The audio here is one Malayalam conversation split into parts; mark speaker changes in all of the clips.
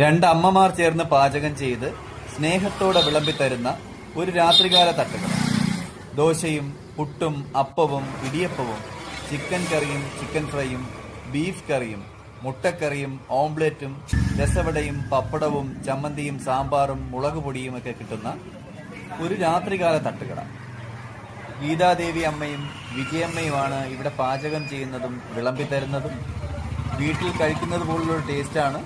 Speaker 1: രണ്ട് അമ്മമാർ ചേർന്ന് പാചകം ചെയ്ത് സ്നേഹത്തോടെ വിളമ്പിത്തരുന്ന ഒരു രാത്രികാല തട്ടുകട. ദോശയും പുട്ടും അപ്പവും ഇടിയപ്പവും ചിക്കൻ കറിയും ചിക്കൻ ഫ്രൈയും ബീഫ് കറിയും മുട്ടക്കറിയും ഓംലെറ്റും രസവടയും പപ്പടവും ചമ്മന്തിയും സാമ്പാറും മുളക് പൊടിയും ഒക്കെ കിട്ടുന്ന ഒരു രാത്രികാല തട്ടുകട. ഗീതാദേവി അമ്മയും വിജയമ്മയുമാണ് ഇവിടെ പാചകം ചെയ്യുന്നതും വിളമ്പിത്തരുന്നതും വീട്ടിൽ കഴിക്കുന്നത് പോലുള്ളൊരു ടേസ്റ്റാണ്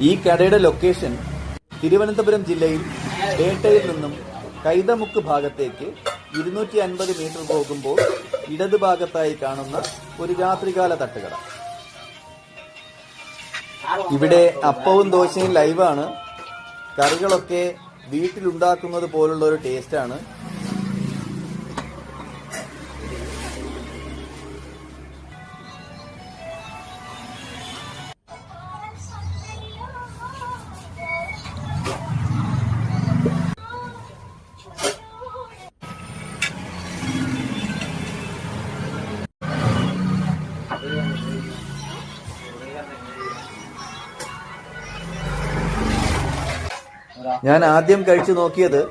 Speaker 1: ഈ കടയുടെ ലൊക്കേഷൻ തിരുവനന്തപുരം ജില്ലയിൽ പേട്ടയിൽ നിന്നും കൈതമുക്ക് ഭാഗത്തേക്ക് ഇരുന്നൂറ്റി അൻപത് മീറ്റർ പോകുമ്പോൾ ഇടതുഭാഗത്തായി കാണുന്ന ഒരു രാത്രികാല തട്ടുകട. ഇവിടെ അപ്പവും ദോശയും ലൈവാണ് കറികളൊക്കെ വീട്ടിലുണ്ടാക്കുന്നത് പോലുള്ള ഒരു ടേസ്റ്റാണ് ഞാൻ ആദ്യം കഴിച്ചു നോക്കിയത്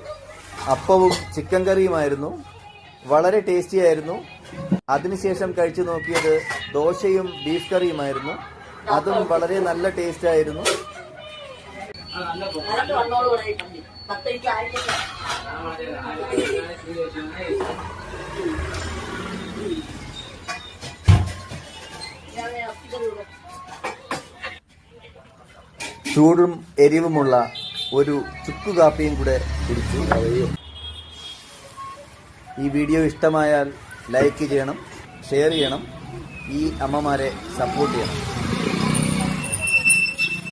Speaker 1: അപ്പവും ചിക്കൻ കറിയുമായിരുന്നു. വളരെ ടേസ്റ്റി ആയിരുന്നു. അതിനുശേഷം കഴിച്ചു നോക്കിയത് ദോശയും ബീഫ് കറിയുമായിരുന്നു. അതും വളരെ നല്ല ടേസ്റ്റ് ആയിരുന്നു. ചൂടും എരിവുമുള്ള ഒരു ചുക്കു കാപ്പിയും കൂടെ കുടിച്ചു. ഈ വീഡിയോ ഇഷ്ടമായാൽ ലൈക്ക് ചെയ്യണം ഷെയർ ചെയ്യണം ഈ അമ്മമാരെ സപ്പോർട്ട് ചെയ്യണം.